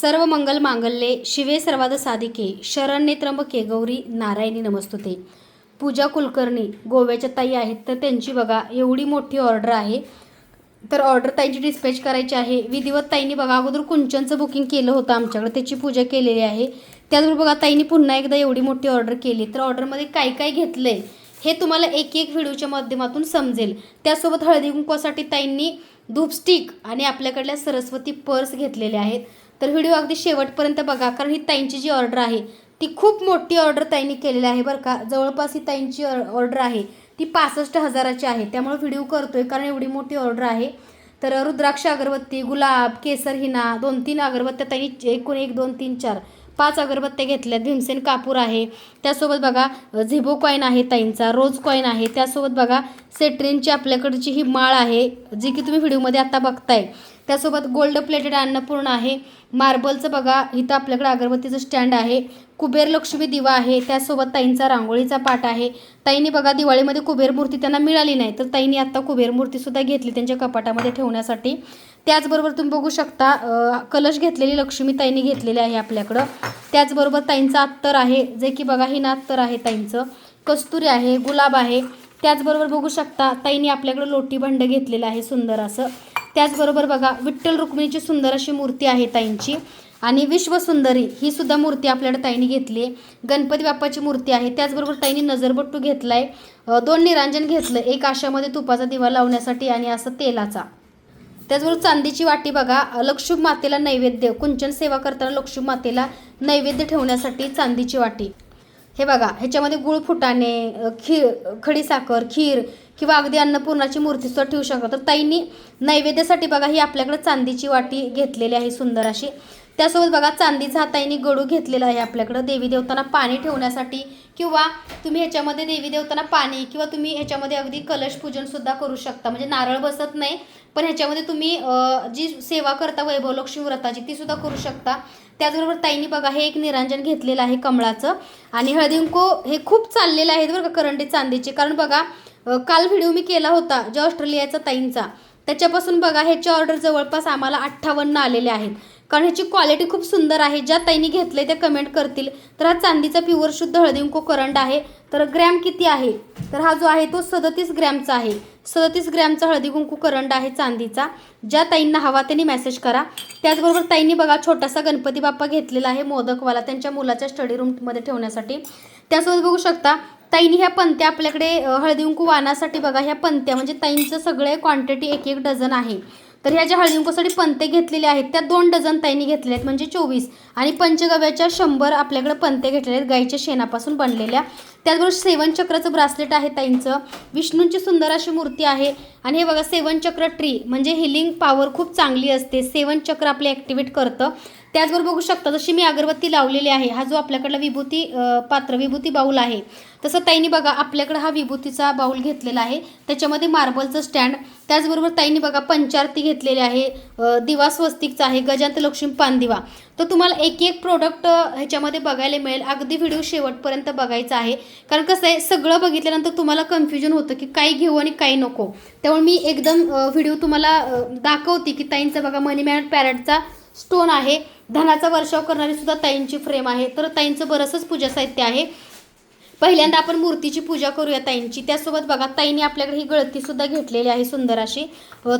सर्व मंगल मांगल्ये शिवे सर्वाद साधिके शरण्ये त्र्यंबके गौरी नारायणी नमस्तुते. पूजा कुलकर्णी गोव्याच्या ताई आहेत तर त्यांची बघा एवढी मोठी ऑर्डर आहे. तर ऑर्डर ताईंची डिस्पॅच करायची आहे. विधिवत ताईंनी बघा अगोदर कुंचनचं बुकिंग केलं होतं आमच्याकडे त्याची पूजा केलेली आहे. त्याचबरोबर बघा ताईंनी पुन्हा एकदा एवढी मोठी ऑर्डर केली. तर ऑर्डरमध्ये काय काय घेतलं आहे हे तुम्हाला एक एक व्हिडिओच्या माध्यमातून समजेल. त्यासोबत हळदी कुंकवासाठी ताईंनी धूपस्टिक आणि आपल्याकडल्या सरस्वती पर्स घेतलेले आहेत. तर व्हिडिओ अगदी शेवटपर्यंत बघा कारण ही ताईंची जी ऑर्डर आहे ती खूप मोठी ऑर्डर ताईंनी केलेली आहे बरं का. जवळपास ही ताईंची ऑर्डर आहे ती पासष्ट हजाराची आहे. त्यामुळे व्हिडिओ करतोय कारण एवढी मोठी ऑर्डर आहे. तर रुद्राक्ष अगरबत्ती गुलाब केसर हिना दोन तीन अगरबत्त्या ताईंनी एकूण एक दोन तीन चार पाच अगरबत्त्या घेतल्यात भीमसेन कापूर आहे. त्यासोबत बघा झिबो कॉईन आहे ताईंचा रोज कॉईन आहे. त्यासोबत बघा सेट्रिनची आपल्याकडची ही माळ आहे जी की तुम्ही व्हिडिओमध्ये आता बघताय. त्यासोबत गोल्ड प्लेटेड अन्नपूर्ण आहे. मार्बलचं बघा इथं आपल्याकडे अगरबत्तीचं स्टँड आहे. कुबेर लक्ष्मी दिवा आहे. त्यासोबत ताईंचा रांगोळीचा पाट आहे. ताईंनी बघा दिवाळीमध्ये कुबेर मूर्ती त्यांना मिळाली नाही. तर ताईंनी आत्ता कुबेर मूर्तीसुद्धा घेतली त्यांच्या कपाटामध्ये ठेवण्यासाठी. त्याचबरोबर तुम्ही बघू शकता कलश घेतलेली लक्ष्मी ताईंनी घेतलेली आहे आपल्याकडं. त्याचबरोबर ताईंचं अत्तर आहे जे की बघा हिना अत्तर आहे ताईंचं. कस्तुरी आहे गुलाब आहे. त्याचबरोबर बघू शकता ताईंनी आपल्याकडं लोटी भांड घेतलेलं आहे सुंदर असं. त्याचबरोबर बघा विठ्ठल रुक्मिणीची सुंदर अशी मूर्ती आहे ताईंची. आणि विश्वसुंदरी ही सुद्धा मूर्ती आपल्याकडे ताईंनी घेतली आहे. गणपती बाप्पाची मूर्ती आहे. त्याचबरोबर ताईंनी नजरबट्टू घेतला आहे दोन निरांजन घेतलं एक आशामध्ये तुपाचा दिवा लावण्यासाठी आणि असं तेलाचा. त्याचबरोबर चांदीची वाटी बघा लक्ष्मी मातेला नैवेद्य कुंचन सेवा करताना लक्ष्मी मातेला नैवेद्य ठेवण्यासाठी चांदीची वाटी. हे बघा ह्याच्यामध्ये गुळ फुटाणे खीर खडीसाखर खीर किंवा अगदी अन्नपूर्णाची मूर्ती सुद्धा ठेवू शकतो. तर ताईंनी नैवेद्यासाठी बघा ही आपल्याकडे चांदीची वाटी घेतलेली आहे सुंदर अशी. त्यासोबत बघा चांदीचा हाताईने गडू घेतलेला आहे आपल्याकडं. देवी देवतांना पाणी ठेवण्यासाठी किंवा तुम्ही ह्याच्यामध्ये देवी देवतांना पाणी किंवा तुम्ही ह्याच्यामध्ये अगदी कलश पूजनसुद्धा करू शकता. म्हणजे नारळ बसत नाही पण ह्याच्यामध्ये तुम्ही जी सेवा करता वैभवलक्ष्मी व्रताची ती सुद्धा करू शकता. त्याचबरोबर ताईंनी बघा हे एक निरांजन घेतलेलं आहे कमळाचं. आणि हळदी हे खूप चाललेलं आहे बरं का करंडी चांदीचे. कारण बघा काल व्हिडिओ मी केला होता जो ऑस्ट्रेलियाचा ताईंचा. त्याच्यापासून बघा ह्याची ऑर्डर जवळपास आम्हाला अठ्ठावन्न आलेले आहेत. कारण ह्याची क्वालिटी खूप सुंदर आहे. ज्या ताईंनी घेतले ते कमेंट करतील. तर हा चांदीचा प्युअर शुद्ध हळदिंको करंट आहे. तर ग्रॅम किती आहे? तर हा जो आहे तो सदतीस ग्रॅमचा आहे. सदतीस ग्रॅमचा हळदी कुंकू करंड आहे चांदीचा. ज्या ताईंना हवा त्यांनी मेसेज करा. त्याचबरोबर ताईंनी बघा छोटासा गणपती बाप्पा घेतलेला आहे मोदकवाला त्यांच्या मुलाच्या स्टडी रूममध्ये ठेवण्यासाठी. त्यासोबत बघू शकता ताईंनी ह्या पंत्या आपल्याकडे हळदी कुंकू वाहनासाठी बघा ह्या पंत्या म्हणजे ताईंचं सगळे क्वांटिटी एक एक डझन आहे. तर ह्या ज्या हळदी पंते घेतलेले आहेत त्या दोन डझन ताईंनी घेतलेले आहेत म्हणजे चोवीस. आणि पंचगव्याच्या शंभर आपल्याकडे पंते घेतलेले आहेत गाईच्या शेणापासून बनलेल्या. त्याचबरोबर सेवन चक्राचं ब्रासलेट आहे ताईंचं. विष्णूंची सुंदर अशी मूर्ती आहे. आणि हे बघा सेवन चक्र ट्री म्हणजे हिलिंग पॉवर खूप चांगली असते. सेवन चक्र आपले ॲक्टिवेट करतं. त्याचबरोबर बघू शकता जशी मी अगरबत्ती लावलेली आहे हा जो आपल्याकडला विभूती पात्र विभूती बाऊल आहे तसं ताईंनी बघा आपल्याकडं हा विभूतीचा बाऊल घेतलेला आहे. त्याच्यामध्ये मार्बलचं स्टँड त्याचबरोबर ताईंनी बघा पंचारती घेतलेली आहे दिवा स्वस्तिकचा आहे गजांत लक्ष्मी पानदिवा. तर तुम्हाला एक एक प्रोडक्ट ह्याच्यामध्ये बघायला मिळेल. अगदी व्हिडिओ शेवटपर्यंत बघायचा आहे. कारण कसं आहे सगळं बघितल्यानंतर तुम्हाला कन्फ्युजन होतं की काय घेऊ आणि काय नको. त्यामुळे मी एकदम व्हिडिओ तुम्हाला दाखवते की ताईंचा बघा मनी मॅन पॅरेटचा स्टोन आहे. धनाचा वर्षाव करणारी सुद्धा ताईंची फ्रेम आहे. तर ताईंचं बरंचंच पूजा साहित्य आहे. पहिल्यांदा आपण मूर्तीची पूजा करूया ताईंची. त्यासोबत बघा ताईंनी आपल्याकडे ही गळतीसुद्धा घेतलेली आहे सुंदर अशी.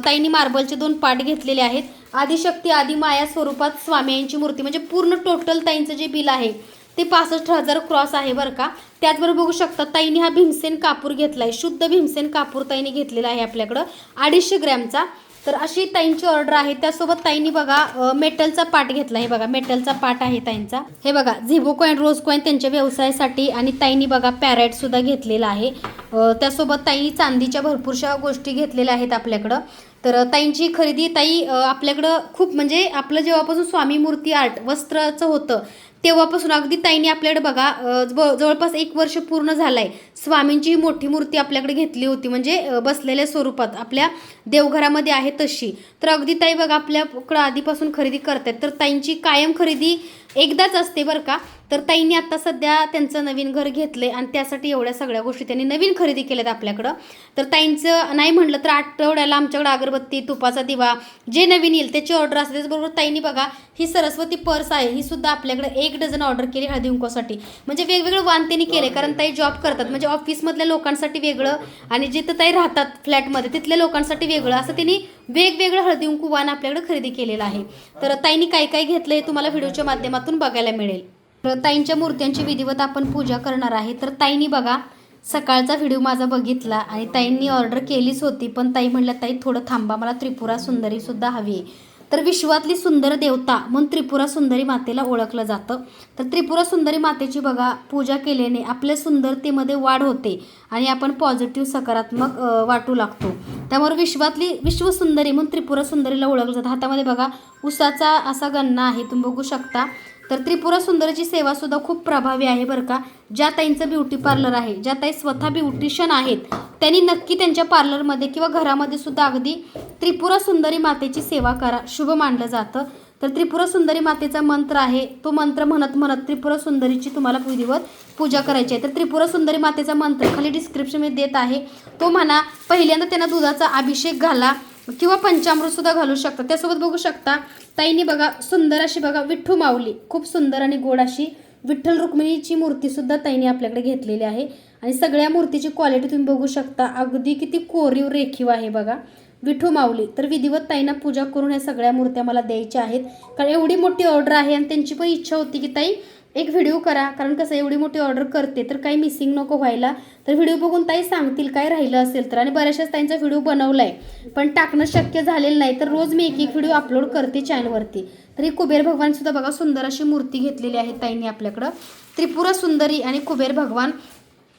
ताईंनी मार्बलचे दोन पाठ घेतलेले आहेत. आदिशक्ती आदी माया स्वरूपात स्वामीयांची मूर्ती. म्हणजे पूर्ण टोटल ताईंचं जे बिल आहे ते पासष्ट हजार क्रॉस आहे बरं का. त्याचबरोबर बघू शकता ताईंनी हा भीमसेन कापूर घेतला आहे शुद्ध भीमसेन कापूर ताईंनी घेतलेला आहे आपल्याकडं. अडीचशे ग्रॅमचा. तर अशी ताईंची ऑर्डर आहे. त्यासोबत ताईंनी बघा मेटलचा पाट घेतला. हे बघा मेटलचा पाट आहे ताईंचा. हे बघा झिबो कॉईन रोज कॉईन त्यांच्या व्यवसायासाठी आणि ताईंनी बघा पॅरेट सुद्धा घेतलेला आहे. त्यासोबत ताईंनी चांदीच्या भरपूरशा गोष्टी घेतलेल्या आहेत आपल्याकडं. तर ताईंची खरेदी ताई आपल्याकडं खूप म्हणजे आपलं जेव्हापासून स्वामी मूर्ती आर्ट वस्त्राचं होतं तेव्हापासून अगदी ताईने आपल्याकडे बघा जवळपास एक वर्ष पूर्ण झालंय. स्वामींची ही मोठी मूर्ती आपल्याकडे घेतली होती. म्हणजे बसलेल्या स्वरूपात आपल्या देवघरामध्ये आहे तशी. तर अगदी ताई बघा आपल्याकडं आधीपासून खरेदी करतात तर ताईंची कायम खरेदी एकदाच असते बरं का. तर ताईंनी आत्ता सध्या त्यांचं नवीन घर घेतलंय आणि त्यासाठी एवढ्या सगळ्या गोष्टी त्यांनी नवीन खरेदी केल्यात आपल्याकडं. तर ताईंचं नाही म्हटलं तर आठवड्याला आमच्याकडे अगरबत्ती तुपाचा दिवा जे नवीन येईल त्याची ऑर्डर असते. त्याचबरोबर ताईंनी बघा ही सरस्वती पर्स आहे ही सुद्धा आपल्याकडे एक डझन ऑर्डर केली हळदी कुंकवासाठी. म्हणजे वेगवेगळं वाण त्यांनी केले कारण ताई जॉब करतात. म्हणजे ऑफिसमधल्या लोकांसाठी वेगळं आणि जिथं ताई राहतात फ्लॅटमध्ये तिथल्या लोकांसाठी वेगळं. असं त्यांनी वेगवेगळं हळदी कुंकू वाण आपल्याकडे खरेदी केलेलं आहे. तर ताईंनी काय काय घेतलं हे तुम्हाला व्हिडिओच्या माध्यमातून बघायला मिळेल. तर ताईंच्या मूर्त्यांची विधिवत आपण पूजा करणार आहे. तर ताईंनी बघा सकाळचा व्हिडिओ माझा बघितला आणि ताईंनी ऑर्डर केलीच होती पण ताई म्हणल्या ताई थोडं थांबा मला त्रिपुरा सुंदरी सुद्धा हवी आहे. तर विश्वातली सुंदर देवता म्हणून त्रिपुरा सुंदरी मातेला ओळखलं जातं. तर त्रिपुरा सुंदरी मातेची बघा पूजा केल्याने आपल्या सुंदरतेमध्ये वाढ होते आणि आपण पॉझिटिव्ह सकारात्मक वाटू लागतो. त्यामुळे विश्वातली विश्वसुंदरी म्हणून त्रिपुरा सुंदरीला ओळखलं जातं. हातामध्ये बघा उसाचा असा गन्ना आहे तुम्ही बघू शकता. तर त्रिपुरा सुंदरीची सेवा सुद्धा खूप प्रभावी आहे बरं का. ज्या ताईंचं ब्युटी पार्लर आहे ज्या ताई स्वतः ब्युटिशियन आहेत त्यांनी नक्की त्यांच्या पार्लरमध्ये किंवा घरामध्ये सुद्धा अगदी त्रिपुरा सुंदरी मातेची सेवा करा शुभ मानलं जातं. तर त्रिपुरा सुंदरी मातेचा मंत्र आहे तो मंत्र म्हणत म्हणत त्रिपुरा सुंदरीची तुम्हाला विधिवत पूजा करायची आहे. तर त्रिपुरा सुंदरी मातेचा मंत्र खाली डिस्क्रिप्शनमध्ये देत आहे. तो म्हणा पहिल्यांदा त्यांना दुधाचा अभिषेक घाला किंवा पंचामृत सुद्धा घालू शकता. त्यासोबत बघू शकता ताईने बघा सुंदर अशी बघा विठ्ठू माऊली. खूप सुंदर आणि गोड अशी विठ्ठल रुक्मिणीची मूर्ती सुद्धा ताईने आपल्याकडे घेतलेली आहे. आणि सगळ्या मूर्तीची क्वालिटी तुम्ही बघू शकता. अगदी किती कोरीव रेखीव आहे बघा. विठू माऊली. तर विधिवत ताईंना पूजा करून ह्या सगळ्या मूर्त्या मला द्यायच्या आहेत. कारण एवढी मोठी ऑर्डर आहे आणि त्यांची पण इच्छा होती की ताई एक व्हिडिओ करा कारण कसं एवढी मोठी ऑर्डर करते तर काही मिसिंग नको व्हायला. तर व्हिडिओ बघून ताई सांगतील काय राहिलं असेल तर. आणि बऱ्याचशाच ताईंचा व्हिडिओ बनवलाय. पण टाकणं शक्य झालेलं नाही तर रोज मी एक एक व्हिडिओ अपलोड करते चॅनलवरती तर ही कुबेर भगवान सुद्धा बघा सुंदर अशी मूर्ती घेतलेली आहे ताईंनी आपल्याकडं. त्रिपुरा सुंदरी आणि कुबेर भगवान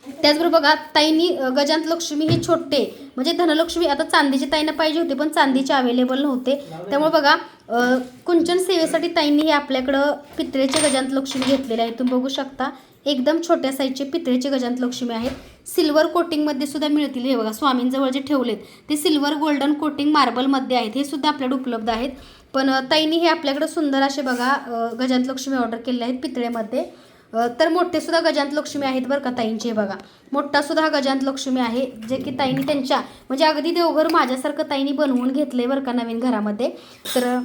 त्याचबरोबर बघा ताईंनी गजांत लक्ष्मी हे छोटे म्हणजे धनलक्ष्मी आता चांदीचे ताईंना पाहिजे होते पण चांदीचे अवेलेबल नव्हते. त्यामुळे बघा कुंचन सेवेसाठी ताईंनी हे आपल्याकडं पितळेचे गजांत लक्ष्मी घेतलेले आहे. तुम्ही बघू शकता एकदम छोट्या साईजचे पितळेचे गजांत लक्ष्मी आहेत सिल्वर कोटिंगमध्ये सुद्धा मिळतील. हे बघा स्वामींजवळ जे ठेवलेत ते सिल्वर गोल्डन कोटिंग मार्बलमध्ये आहेत. हे सुद्धा आपल्याकडे उपलब्ध आहेत. पण ताईंनी हे आपल्याकडं सुंदर असे बघा गजांत लक्ष्मी ऑर्डर केलेले आहेत पितळेमध्ये. तर मोठे सुद्धा गजांत लक्ष्मी आहेत बरं का ताईंचे बघा. मोठा सुद्धा गजांत लक्ष्मी आहे जे की ताईंनी त्यांच्या म्हणजे अगदी देवघर माझ्यासारखं ताईंनी बनवून घेतले बरं का नवीन घरामध्ये. तर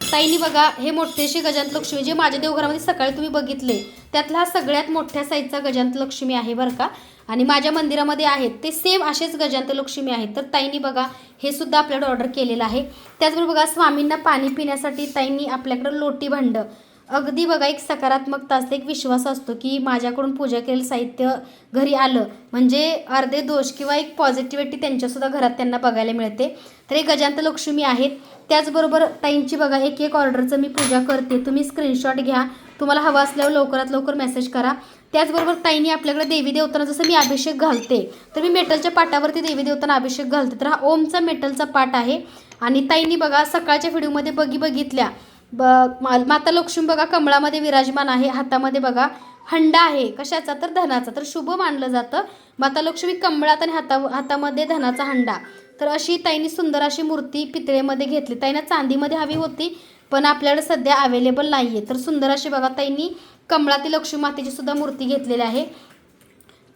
ताईंनी बघा हे मोठेशी गजांत लक्ष्मी जे माझ्या देवघरामध्ये सकाळी तुम्ही बघितले त्यातला हा सगळ्यात मोठ्या साईजचा गजांत लक्ष्मी आहे बरं का. आणि माझ्या मंदिरामध्ये आहेत ते सेम असेच गजांत लक्ष्मी आहेत. तर ताईंनी बघा हे सुद्धा आपल्याकडे ऑर्डर केलेलं आहे. त्याचबरोबर बघा स्वामींना पाणी पिण्यासाठी ताईंनी आपल्याकडं लोटी भांडं अगदी बघा एक सकारात्मकता असते एक विश्वास असतो की माझ्याकडून पूजा केलेलं साहित्य घरी आलं. म्हणजे अर्धे दोष किंवा एक पॉझिटिव्हिटी त्यांच्यासुद्धा घरात त्यांना बघायला मिळते. तर हे गजांत लक्ष्मी आहेत. त्याचबरोबर ताईंची बघा एक एक ऑर्डरचं मी पूजा करते. तुम्ही स्क्रीनशॉट घ्या. तुम्हाला हवं असल्यावर लवकरात लवकर मेसेज करा. त्याचबरोबर ताईंनी आपल्याकडे देवी देवतांना जसं मी अभिषेक घालते तर मी मेटलच्या पाटावरती देवी देवतांना अभिषेक घालते. तर हा ओमचा मेटलचा पाट आहे. आणि ताईंनी बघा सकाळच्या व्हिडिओमध्ये बघी बघितल्या. ब मा- माता लक्ष्मी बघा कमळामध्ये विराजमान आहे हातामध्ये बघा हंडा आहे कशाचा? तर धनाचा. तर शुभ मानलं जातं. माता लक्ष्मी कमळात आणि हाता हातामध्ये धनाचा हंडा. तर अशी ताईंनी सुंदर अशी मूर्ती पितळेमध्ये घेतली. ताईंना चांदीमध्ये हवी होती पण आपल्याकडे सध्या अवेलेबल नाही आहे तर सुंदर अशी बघा ताईंनी कमळातील लक्ष्मी मातेची सुद्धा मूर्ती घेतलेली आहे.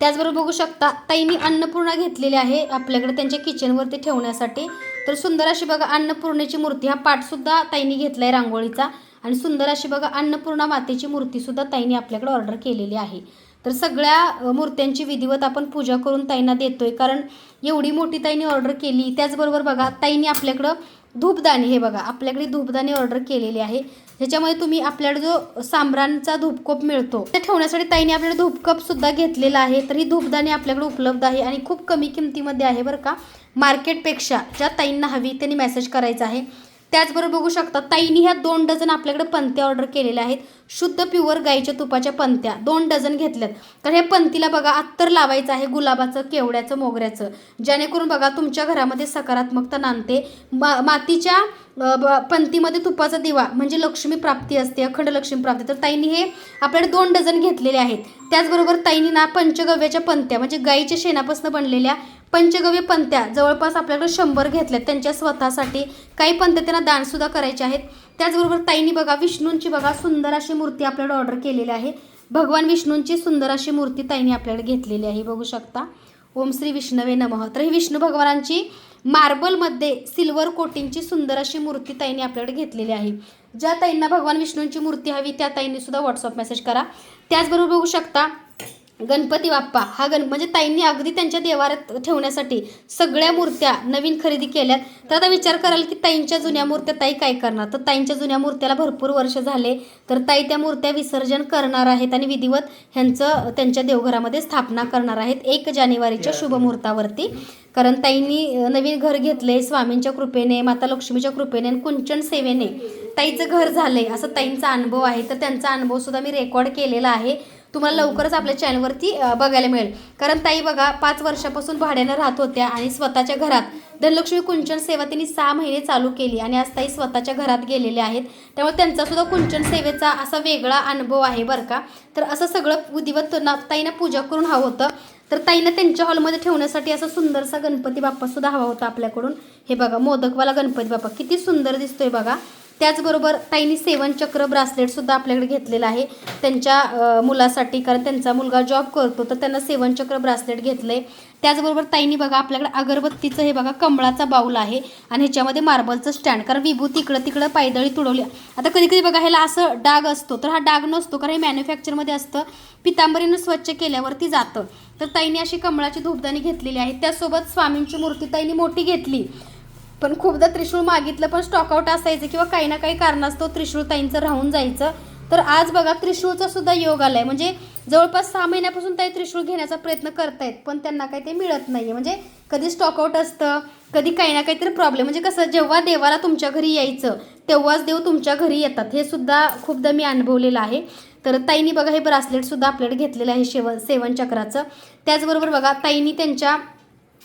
त्याचबरोबर बघू शकता ताईंनी अन्नपूर्णा घेतलेली आहे आपल्याकडे त्यांच्या किचनवरती ठेवण्यासाठी. तर सुंदर अशी बघा अन्नपूर्णेची मूर्ती हा पाठसुद्धा ताईंनी घेतला आहे रांगोळीचा. आणि सुंदर अशी बघा अन्नपूर्णा मातेची मूर्तीसुद्धा ताईंनी आपल्याकडे ऑर्डर केलेली आहे. तर सगळ्या मूर्त्यांची विधिवत आपण पूजा करून ताईंना देतोय. कारण एवढी मोठी ताईंनी ऑर्डर केली. त्याचबरोबर बघा ताईंनी आपल्याकडं धूपदाणी हे बघा आपल्याकडे धूपदाणी ऑर्डर केलेली आहे. ह्याच्यामध्ये तुम्ही आपल्याकडे जो सांब्रांचा धूपकोप मिळतो ते ठेवण्यासाठी ताईने आपल्याकडे धूपकप सुद्धा घेतलेला आहे. तर ही धूपदाणी आपल्याकडे उपलब्ध आहे आणि खूप कमी किमतीमध्ये आहे बरं का. मार्केटपेक्षा ज्या ताईंना हवी त्यांनी मेसेज करायचा आहे. त्याचबरोबर बघू शकता ताईनी ह्या दोन डझन आपल्याकडे पंत्या ऑर्डर केलेल्या आहेत. शुद्ध प्युअर गाईच्या तुपाच्या पंत्या दोन डझन घेतल्यात. तर हे पंतीला बघा अत्तर लावायचं आहे गुलाबाचं केवड्याचं मोगऱ्याचं. जेणेकरून बघा तुमच्या घरामध्ये सकारात्मकता नांदते. मा मातीच्या ब- पंतीमध्ये तुपाचा दिवा म्हणजे लक्ष्मी प्राप्ती असते अखंड लक्ष्मी प्राप्ती. तर ताईंनी हे आपल्याकडे दोन डझन घेतलेले आहेत. त्याचबरोबर ताईंनी ना पंचगव्याच्या पंत्या म्हणजे गाईच्या शेणापासून बनलेल्या पंचगव्य पंत्या जवळपास आपल्याकडे शंभर घेतल्यात. त्यांच्या स्वतःसाठी काही पंत्या त्यांना दानसुद्धा करायचे आहेत. त्याचबरोबर ताईंनी बघा विष्णूंची बघा सुंदर अशी मूर्ती आपल्याकडे ऑर्डर केलेली आहे. भगवान विष्णूंची सुंदर अशी मूर्ती ताईंनी आपल्याकडे घेतलेली आहे बघू शकता. ओम श्री विष्णवे नमः. तर ही विष्णू भगवानांची मार्बलमध्ये सिल्वर कोटिंगची सुंदर अशी मूर्ती ताईंनी आपल्याकडे घेतलेली आहे. ज्या ताईंना भगवान विष्णूंची मूर्ती हवी त्या ताईंनी सुद्धा व्हॉट्सअप मेसेज करा. त्याचबरोबर बघू शकता गणपती बाप्पा हा गण म्हणजे ताईंनी अगदी त्यांच्या देवारात ठेवण्यासाठी सगळ्या मूर्त्या नवीन खरेदी केल्यात. तर आता विचार कराल की ताईंच्या जुन्या मूर्त्या ताई काय करणार? तर ताईंच्या जुन्या मूर्त्याला भरपूर वर्ष झाले. तर ताई त्या मूर्त्या विसर्जन करणार आहेत आणि विधिवत ह्यांचं त्यांच्या देवघरामध्ये स्थापना करणार आहेत एक जानेवारीच्या शुभमुहूर्तावरती कारण ताईंनी नवीन घर घेतले स्वामींच्या कृपेने माता लक्ष्मीच्या कृपेने आणि कुंचन सेवेने. ताईचं घर झालंय असं ताईंचा अनुभव आहे. तर त्यांचा अनुभव सुद्धा मी रेकॉर्ड केलेला आहे. तुम्हाला लवकरच आपल्या चॅनलवरती बघायला मिळेल. कारण ताई बघा पाच वर्षापासून भाड्यानं राहत होत्या आणि स्वतःच्या घरात धनलक्ष्मी कुंचन सेवा त्यांनी सहा महिने चालू केली आणि आज ताई स्वतःच्या घरात गेलेल्या आहेत. त्यामुळे त्यांचा सुद्धा कुंचन सेवेचा असा वेगळा अनुभव आहे बरं का. तर असं सगळं विधिवत ताईनं पूजा करून हवं होतं. तर ताईनं त्यांच्या हॉलमध्ये ठेवण्यासाठी असा सुंदरसा गणपती बाप्पा सुद्धा हवा होता आपल्याकडून. हे बघा मोदकवाला गणपती बाप्पा किती सुंदर दिसतोय बघा. त्याचबरोबर ताईंनी सेवन चक्र ब्रासलेट सुद्धा आपल्याकडे घेतलेलं आहे. त्यांच्या मुलासाठी कारण त्यांचा मुलगा जॉब करतो तर त्यांना सेवन चक्र ब्रासलेट घेतलंय. त्याचबरोबर ताईंनी बघा आपल्याकडे अगरबत्तीचं हे बघा कमळाचा बाऊल आहे आणि ह्याच्यामध्ये मार्बलचं स्टँड कारण विभूती इकडं तिकडं पायदळी तुडवली. आता कधी कधी बघा ह्याला असं डाग असतो तर हा डाग नसतो कारण हे मॅन्युफॅक्चरमध्ये असतं. पितांबरीनं स्वच्छ केल्यावरती जातं. तर ताईने अशी कमळाची धूपदाणी घेतलेली आहे. त्यासोबत स्वामींची मूर्ती ताईंनी मोठी घेतली. पण खूपदा त्रिशूळ मागितलं पण स्टॉकआउट असायचं किंवा काही ना काही कारणास्तव त्रिशूळ ताईंचं राहून जायचं. तर आज बघा त्रिशूळचा सुद्धा योग आलाय. म्हणजे जवळपास सहा महिन्यापासून ताई त्रिशूळ घेण्याचा प्रयत्न करतायत पण त्यांना काही ते मिळत नाही म्हणजे कधी स्टॉकआउट असतं कधी काही ना काहीतरी प्रॉब्लेम म्हणजे कसं जेव्हा देवाला तुमच्या घरी यायचं तेव्हाच देव तुमच्या घरी येतात. हे सुद्धा खूपदा मी अनुभवलेलं आहे. तर ताईंनी बघा हे ब्रासलेट सुद्धा आपल्याकडे घेतलेलं आहे शेव सेवन चक्राचं. त्याचबरोबर बघा ताईंनी त्यांच्या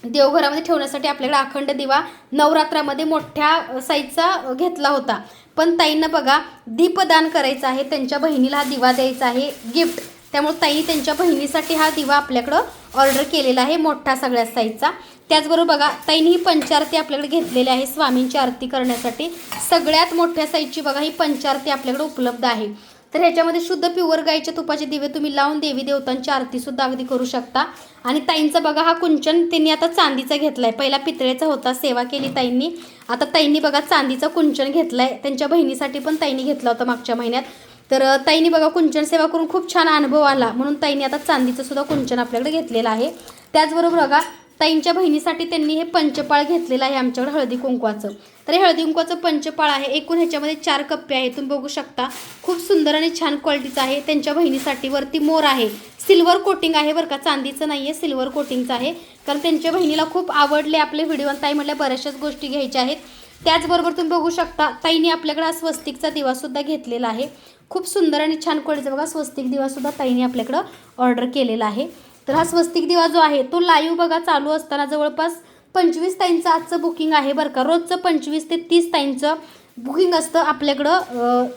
देवघरामध्ये ठेवण्यासाठी आपल्याकडे अखंड दिवा नवरात्रामध्ये मोठ्या साईजचा घेतला होता. पण ताईंना बघा दीपदान करायचं आहे त्यांच्या बहिणीला हा दिवा द्यायचा आहे गिफ्ट. त्यामुळे ताई त्यांच्या बहिणीसाठी हा दिवा आपल्याकडं ऑर्डर केलेला आहे मोठा सगळ्या साईजचा. त्याचबरोबर बघा ताईंनी ही पंचारती आपल्याकडे घेतलेली आहे स्वामींची आरती करण्यासाठी. सगळ्यात मोठ्या साईजची बघा ही पंचारती आपल्याकडे उपलब्ध आहे. तर ह्याच्यामध्ये शुद्ध प्युअर गाईच्या तुपाचे दिवे तुम्ही लावून देवी देवतांची आरतीसुद्धा अगदी करू शकता. आणि ताईंचा बघा हा कुंचन त्यांनी आता चांदीचा आहे पहिला पितळेचा होता सेवा केली ताईंनी. आता ताईंनी बघा चांदीचा कुंचन घेतलाय. त्यांच्या बहिणीसाठी पण ताईंनी घेतला होता मागच्या महिन्यात. तर ताईंनी बघा कुंचन सेवा करून खूप छान अनुभव आला. म्हणून ताईंनी आता चांदीचं सुद्धा कुंचन आपल्याकडे घेतलेलं आहे. त्याचबरोबर बघा ताईंच्या बहिणीसाठी त्यांनी हे पंचपाळ घेतलेलं आहे आमच्याकडे हळदी कुंकवाचं. तर हे हळदी कुंकवाचं पंचपाळ आहे. एकूण ह्याच्यामध्ये चार कप्पे आहेत. तुम्ही बघू शकता. खूप सुंदर आणि छान क्वालिटीचं आहे. त्यांच्या बहिणीसाठी वरती मोर आहे. सिल्वर कोटिंग आहे बरं का. चांदीचं नाही आहे सिल्वर कोटिंगचं आहे. कारण त्यांच्या बहिणीला खूप आवडले आपले व्हिडिओ ताई म्हटल्या बऱ्याचशाच गोष्टी घ्यायच्या आहेत. त्याचबरोबर तुम्ही बघू शकता ताईने आपल्याकडे स्वस्तिकचा दिवासुद्धा घेतलेला आहे. खूप सुंदर आणि छान क्वालिटीचा बघा. स्वस्तिक दिवासुद्धा ताईने आपल्याकडं ऑर्डर केलेला आहे. तर हा स्वस्तिक दिवा जो आहे तो लाईव्ह बघा चालू असताना जवळपास पंचवीस ताईंचं आजचं बुकिंग आहे बरं का. रोजचं पंचवीस ते तीस ताईंचं बुकिंग असतं आपल्याकडं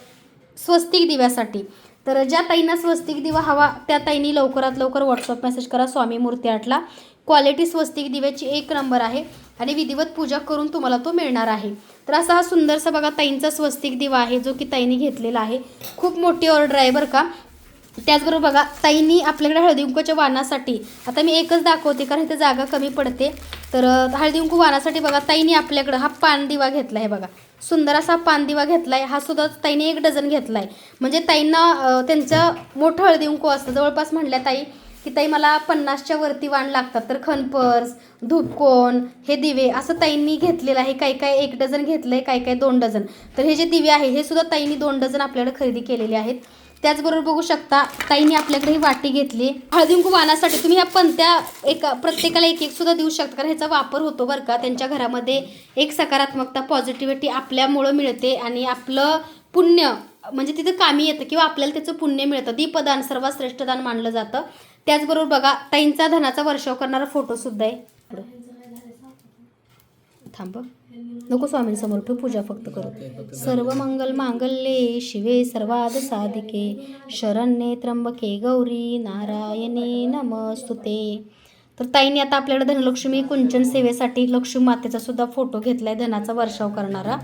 स्वस्तिक दिव्यासाठी. तर ज्या ताईंना स्वस्तिक दिवा हवा त्या ताईंनी लवकरात लवकर व्हॉट्सअप मेसेज करा स्वामी मूर्ती आठला. क्वालिटी स्वस्तिक दिव्याची एक नंबर आहे आणि विधिवत पूजा करून तुम्हाला तो मिळणार आहे. तर असा हा सुंदरसा बघा ताईंचा स्वस्तिक दिवा आहे जो की ताईंनी घेतलेला आहे. खूप मोठी ऑर्डर आहे बरं का. त्याचबरोबर बघा ताईंनी आपल्याकडे हळदींकूच्या वाणासाठी आता मी एकच दाखवते कारण इथे जागा कमी पडते. तर हळदींकू वाणासाठी बघा ताईंनी आपल्याकडं हा पानदिवा घेतला आहे बघा. सुंदर असा पानदिवा दिवा आहे हा सुद्धा ताईने एक डझन घेतला आहे म्हणजे ताईंना त्यांचं मोठं हळदींकू असतं. जवळपास म्हणल्या ताई की ताई मला पन्नासच्या वरती वाण लागतात. तर खनपर्स धूपकोन हे दिवे असं ताईंनी घेतलेलं आहे. काही काय एक डझन घेतलं आहे काही काय दोन डझन. तर हे जे दिवे आहे हे सुद्धा ताईंनी दोन डझन आपल्याकडे खरेदी केलेले आहेत. त्याचबरोबर बघू शकता ताईने आपल्याकडे ही वाटी घेतली. हळदी कुंकू तुम्ही ह्या पंत्या एका प्रत्येकाला एक एक सुद्धा देऊ शकता कारण ह्याचा वापर होतो बरं का. त्यांच्या घरामध्ये एक सकारात्मकता पॉझिटिव्हिटी आपल्यामुळं मिळते आणि आपलं पुण्य म्हणजे तिथं कामी येतं किंवा आपल्याला त्याचं पुण्य मिळतं. दीपदान सर्वात श्रेष्ठ दान मानलं जातं. त्याचबरोबर बघा ताईंचा धनाचा वर्षाव करणारा फोटोसुद्धा आहे. थांब. नको स्वामींसमोर ठेव पूजा फक्त करू. सर्व मंगल मांगल्ये शिवे सर्वाद साधिके. शरण्ये त्र्यंबके गौरी नारायणे नमस्तुते. तर ताईने आता आपल्याकडे धनलक्ष्मी कुंचन सेवेसाठी लक्ष्मी मातेचा सुद्धा फोटो घेतलाय धनाचा वर्षाव करणारा.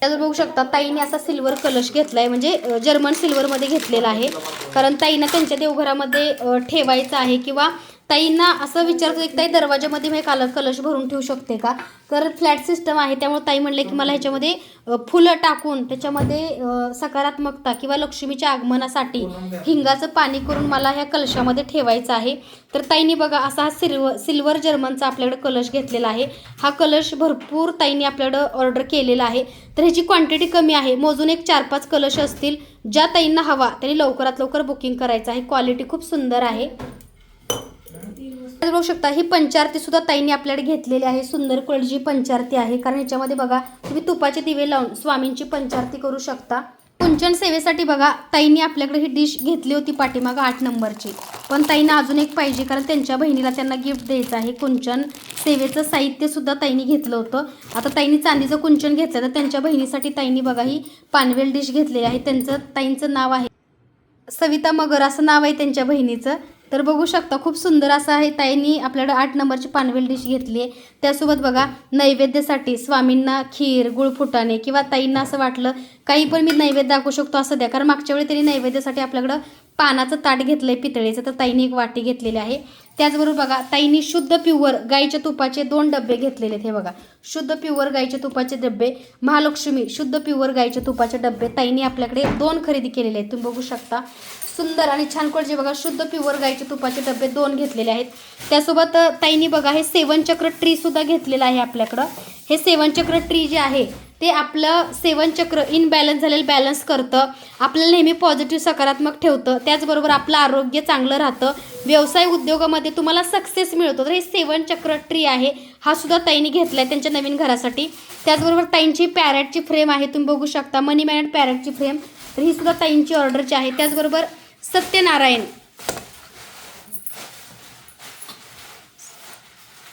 त्यात बघू शकता ताईने असा सिल्वर कलश घेतलाय म्हणजे जर्मन सिल्वरमध्ये घेतलेला आहे. कारण ताईंना त्यांच्या देवघरामध्ये ठेवायचं आहे किंवा ताईंना असं विचारतो एक ताई दरवाजामध्ये मी काल कलश भरून ठेवू शकते का? तर फ्लॅट सिस्टम आहे त्यामुळे ताई म्हणले की मला ह्याच्यामध्ये फुलं टाकून त्याच्यामध्ये सकारात्मकता किंवा लक्ष्मीच्या आगमनासाठी हिंगाचं पाणी करून मला ह्या कलशामध्ये ठेवायचं आहे. तर ताईंनी बघा असा हा सिल्वर सिल्वर जर्मनचा आपल्याकडे कलश घेतलेला आहे. हा कलश भरपूर ताईंनी आपल्याकडं ऑर्डर केलेला आहे. तर ह्याची क्वांटिटी कमी आहे. मोजून एक चार पाच कलश असतील ज्या ताईंना हवा त्यांनी लवकरात लवकर बुकिंग करायचं आहे. क्वालिटी खूप सुंदर आहे. बघू शकता ही पंचारती सुद्धा ताईंनी आपल्याकडे घेतलेली आहे. सुंदर कुळजी पंचारती आहे. कारण ह्याच्यामध्ये बघा तुम्ही तुपाचे दिवे लावून स्वामींची पंचारती करू शकता. कुंचन सेवेसाठी बघा ताईंनी आपल्याकडे ही डिश घेतली होती पाठीमागं आठ नंबरची. पण ताईंना अजून एक पाहिजे कारण त्यांच्या बहिणीला त्यांना गिफ्ट द्यायचं आहे. कुंचन सेवेचं साहित्यसुद्धा ताईंनी घेतलं होतं. आता ताईंनी चांदीचं कुंचन घेतलं तर त्यांच्या बहिणीसाठी ताईंनी बघा ही पानवेल डिश घेतलेली आहे. त्यांचं ताईंचं नाव आहे सविता मगर असं नाव आहे त्यांच्या बहिणीचं. तर बघू शकता खूप सुंदर असं आहे. ताईंनी आपल्याकडं आठ नंबरची पानवेल डिश घेतली आहे. त्यासोबत बघा नैवेद्यासाठी स्वामींना खीर गुळ फुटाणे किंवा ताईंना असं वाटलं काही पण मी नैवेद्य दाखवू शकतो असं द्या. कारण मागच्या वेळी त्यांनी नैवेद्यासाठी आपल्याकडं पानाचं ताट घेतलं आहे पितळेचं तर ताईंनी एक वाटी घेतलेली आहे. त्याचबरोबर बघा ताईंनी शुद्ध प्युअर गाईच्या तुपाचे दोन डबे घेतलेले आहेत. हे बघा शुद्ध प्युअर गाईच्या तुपाचे डबे महालक्ष्मी शुद्ध प्युअर गाईच्या तुपाचे डबे ताईंनी आपल्याकडे दोन खरेदी केलेले आहेत. तुम्ही बघू शकता सुंदर आणि छान क्वालिटी बघा शुद्ध प्युअर गाईचे तुपाचे डबे दोन घेतलेले आहेत. त्यासोबत ताईनी ताईंनी बघा हे सेवनचक्र ट्रीसुद्धा ट्री सुद्धा घेतलेलं आहे आपल्याकडं. हे सेवनचक्र ट्री जे आहे ते आपलं सेवनचक्र इन इनबॅलन्स झालेलं बॅलन्स करतं. आपल्याला नेहमी पॉझिटिव्ह सकारात्मक ठेवतं. त्याचबरोबर आपलं आरोग्य चांगलं राहतं. व्यवसाय उद्योगामध्ये तुम्हाला सक्सेस मिळतो. तर हे सेवनचक्र ट्री आहे हा सुद्धा ताईंनी घेतला आहे त्यांच्या नवीन घरासाठी. त्याचबरोबर ताईंची पॅरेटची फ्रेम आहे तुम्ही बघू शकता. मनी मॅनेट पॅरेटची फ्रेम तर ही सुद्धा ताईंची ऑर्डरची आहे. त्याचबरोबर सत्यनारायण.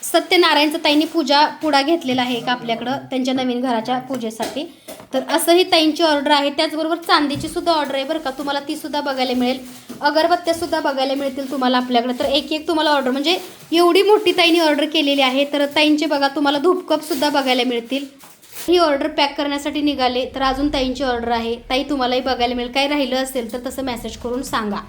सत्यनारायणचं ताईंनी पूजा पुडा घेतलेला आहे का आपल्याकडं? त्यांच्या नवीन घराच्या पूजेसाठी. तर असंही ताईंची ऑर्डर आहे. त्याचबरोबर चांदीची सुद्धा ऑर्डर आहे बरं का. तुम्हाला ती सुद्धा बघायला मिळेल. अगरबत्त्या सुद्धा बघायला मिळतील तुम्हाला आपल्याकडे. तर एक एक तुम्हाला ऑर्डर म्हणजे एवढी मोठी ताईंनी ऑर्डर केलेली आहे. तर ताईंचे बघा तुम्हाला धूपकप सुद्धा बघायला मिळतील. ही ऑर्डर पॅक करण्यासाठी निघाले तर अजून ताईंची ऑर्डर आहे. ताई तुम्हालाही बघायला मिळेल. काही राहिलं असेल तर तसं मेसेज करून सांगा.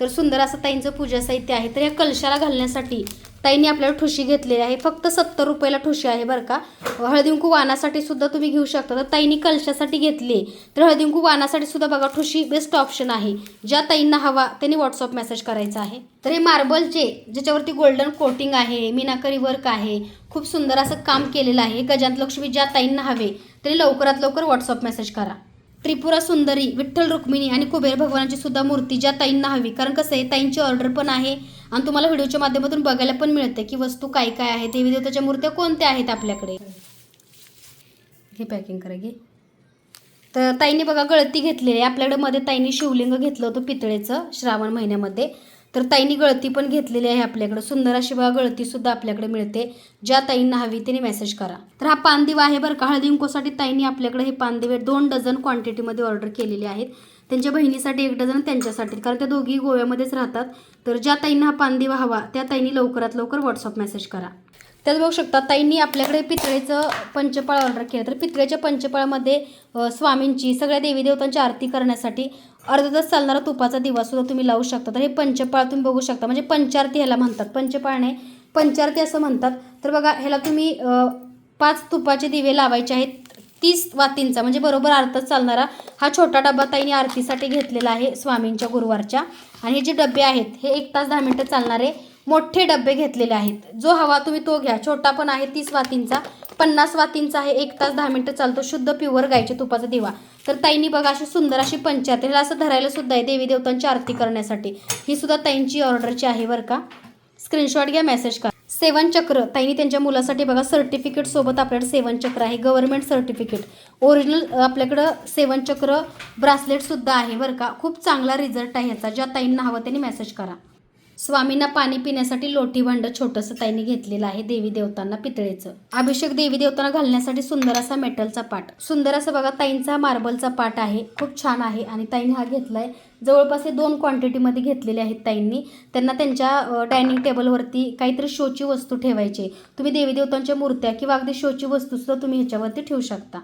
तर सुंदर असं ताईंचं पूजा साहित्य आहे. तर या कलशाला घालण्यासाठी ताईंनी आपल्याला ठुशी घेतलेली आहे. फक्त सत्तर रुपयाला ठुशी आहे बरं का. हळदींकू वानासाठी सुद्धा तुम्ही घेऊ शकता. तर ताईंनी कलशासाठी घेतली तर हळदींकू कुंकू सुद्धा बघा ठुशी बेस्ट ऑप्शन आहे. ज्या ताईंना हवा त्यांनी व्हॉट्सअप मेसेज करायचा आहे. तर हे मार्बलचे ज्याच्यावरती गोल्डन कोटिंग आहे मीनाकरी वर्क आहे खूप सुंदर असं काम केलेलं आहे. गजांत लक्ष्मी ज्या ताईंना हवे तरी लवकरात लवकर व्हॉट्सअप मेसेज करा. त्रिपुरा सुंदरी विठ्ठल रुक्मिणी आणि कुबेर भगवानाची सुद्धा मूर्ती ज्या ताईंना हवी. कारण कसं आहे ताईंची ऑर्डर पण आहे आणि तुम्हाला व्हिडिओच्या माध्यमातून बघायला पण मिळते की वस्तू काय काय आहे देवी देवताच्या मूर्त्या कोणत्या आहेत आपल्याकडे? हे पॅकिंग करा घे तर ताईंनी बघा गळती घेतलेली आहे. आपल्याकडे मध्ये ताईंनी शिवलिंग घेतलं होतं पितळेचं श्रावण महिन्यामध्ये. तर ताईंनी गळती पण घेतलेली आहे आपल्याकडे. सुंदर अशी बघा गळतीसुद्धा आपल्याकडे मिळते. ज्या ताईंना हवी त्यांनी मेसेज करा. तर हा पानदिवा आहे बरं का. हळदी कुंकूसाठी ताईंनी आपल्याकडे हे पानदिवे दोन डझन क्वांटिटीमध्ये ऑर्डर केलेले आहेत. त्यांच्या बहिणीसाठी एक डझन त्यांच्यासाठी. कारण त्या दोघी गोव्यामध्येच राहतात. तर ज्या ताईंना हा पानदिवा हवा त्या ताईंनी लवकरात लवकर व्हॉट्सअप मेसेज करा. त्यात बघू शकता ताईंनी आपल्याकडे पितळेचं पंचपाळ ऑर्डर केलं. तर पितळेच्या पंचपाळामध्ये स्वामींची सगळ्या देवी देवतांची आरती करण्यासाठी अर्धा तास चालणारा तुपाचा दिवासुद्धा तुम्ही लावू शकता. तर हे पंचपाळ तुम्ही बघू शकता. म्हणजे पंचारती ह्याला म्हणतात. पंचपाळ नाही पंचारती असं म्हणतात. तर बघा ह्याला तुम्ही पाच तुपाचे दिवे लावायचे आहेत. तीस वातींचा म्हणजे बरोबर अर्धच चालणारा हा छोटा डबा ताईने आरतीसाठी घेतलेला आहे स्वामींच्या गुरुवारच्या. आणि हे जे डबे आहेत हे एक तास दहा मिनटं चालणारे मोठे डबे घेतलेले आहेत. जो हवा तुम्ही तो घ्या. छोटा पण आहे तीस वातींचा. पन्नास वातींचा आहे एक तास दहा मिनटं चालतो. शुद्ध प्युअर गायच्या तुपाचा दिवा. तर ताईंनी बघा अशी सुंदर अशी पंचायत असं धरायला सुद्धा आहे देवी देवतांची आरती करण्यासाठी. ही सुद्धा ताईंची ऑर्डरची आहे बरं का. स्क्रीनशॉट घ्या मेसेज करा. सेवन चक्र. ताईंनी त्यांच्या मुलासाठी बघा सर्टिफिकेट सोबत आपल्याकडे सेवन चक्र आहे. गव्हर्नमेंट सर्टिफिकेट ओरिजिनल आपल्याकडं सेवन चक्र ब्रासलेट सुद्धा आहे बरं का. खूप चांगला रिझल्ट आहे याचा. ज्या ताईंना हवं त्यांनी मेसेज करा. स्वामींना पाणी पिण्यासाठी लोटी भांड छोटंसं ताईंनी घेतलेलं आहे देवी देवतांना पितळेचं. अभिषेक देवी देवतांना घालण्यासाठी सुंदर असा मेटलचा पाट. सुंदर असं बघा ताईंचा मार्बलचा पाट आहे. खूप छान आहे आणि ताईंनी हा घेतलाय. जवळपास हे दोन क्वांटिटीमध्ये घेतलेले आहेत ताईंनी. त्यांना त्यांच्या डायनिंग टेबलवरती काहीतरी शोची वस्तू ठेवायची तुम्ही देवी देवतांच्या मूर्त्या किंवा अगदी शोची वस्तूसुद्धा तुम्ही ह्याच्यावरती ठेवू शकता.